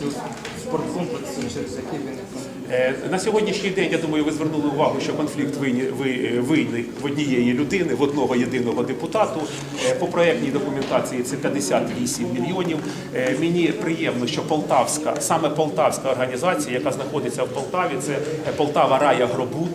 цього? Е, На сьогоднішній день, я думаю, ви звернули увагу, що конфлікт вині- ви- виник в однієї людини, в одного єдиного депутату. Е, По проєктній документації це 58 мільйонів. Е, Мені приємно, що Полтавська, саме Полтавська організація, яка знаходиться в Полтаві, це е, Полтава Рая Гробут.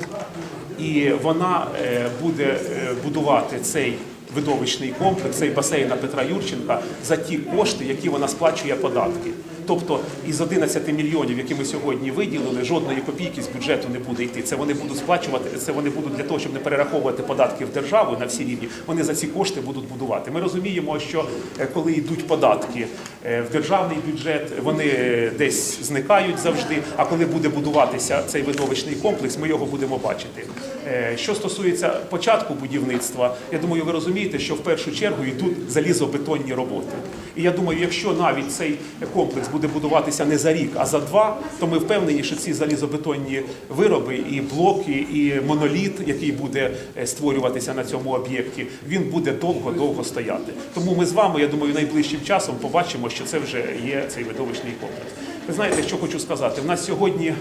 І вона е, буде е, будувати цей видовищний комплекс, цей басейна Петра Юрченка за ті кошти, які вона сплачує податки. Тобто із 11 мільйонів, які ми сьогодні виділили, жодної копійки з бюджету не буде йти. Це вони будуть сплачувати. Це вони будуть для того, щоб не перераховувати податки в державу на всі рівні. Вони за ці кошти будуть будувати. Ми розуміємо, що е, коли йдуть податки в державний бюджет, вони е, десь зникають завжди. А коли буде будуватися цей видовищний комплекс, ми його будемо бачити. Е, Що стосується початку будівництва, я думаю, ви розумієте, що в першу чергу йдуть залізобетонні роботи. І я думаю, якщо навіть цей комплекс буде будуватися не за рік, а за два, то ми впевнені, що ці залізобетонні вироби, і блоки, і моноліт, який буде е, створюватися на цьому об'єкті, він буде довго-довго стояти. Тому ми з вами, я думаю, найближчим часом побачимо, що це вже є цей видовищний комплекс. Ви знаєте, що хочу сказати? У нас сьогодні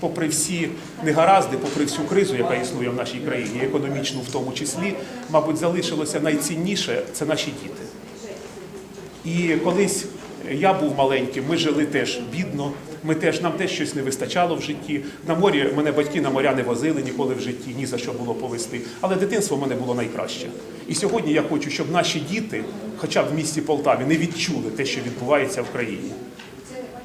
попри всі негаразди, попри всю кризу, яка існує в нашій країні, економічну в тому числі, мабуть, залишилося найцінніше це наші діти. І колись я був маленьким, ми жили теж бідно. Ми теж нам теж щось не вистачало в житті. На морі мене батьки на моря не возили ніколи в житті, ні за що було повезти. Але дитинство в мене було найкраще. І сьогодні я хочу, щоб наші діти, хоча б в місті Полтаві, не відчули те, що відбувається в країні.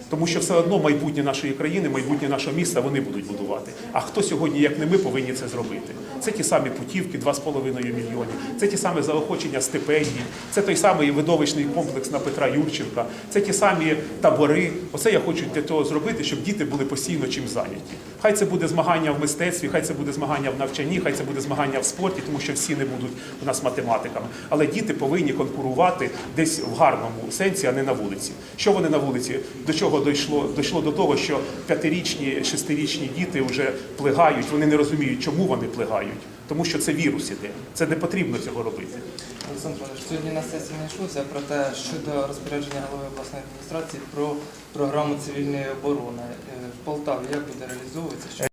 Тому що все одно майбутнє нашої країни, майбутнє нашого міста вони будуть будувати. А хто сьогодні, як не ми, повинні це зробити? Це ті самі путівки, 2,5 мільйони, це ті самі заохочення стипендій, це той самий видовищний комплекс на Петра Юрченка, це ті самі табори. Оце я хочу для того зробити, щоб діти були постійно чим зайняті. Хай це буде змагання в мистецтві, хай це буде змагання в навчанні, хай це буде змагання в спорті, тому що всі не будуть у нас математиками. Але діти повинні конкурувати десь в гарному сенсі, а не на вулиці. Що вони на вулиці? До чого дійшло? Дійшло до того, що п'ятирічні, шестирічні діти вже плигають, вони не розуміють, чому вони плигають. Тому що це вірус іде. Це не потрібно цього робити. Олександр Іванович, сьогодні на сесії не йшлося про те, щодо розпорядження голови обласної адміністрації про програму цивільної оборони Е, в Полтаві. Як буде реалізовуватися?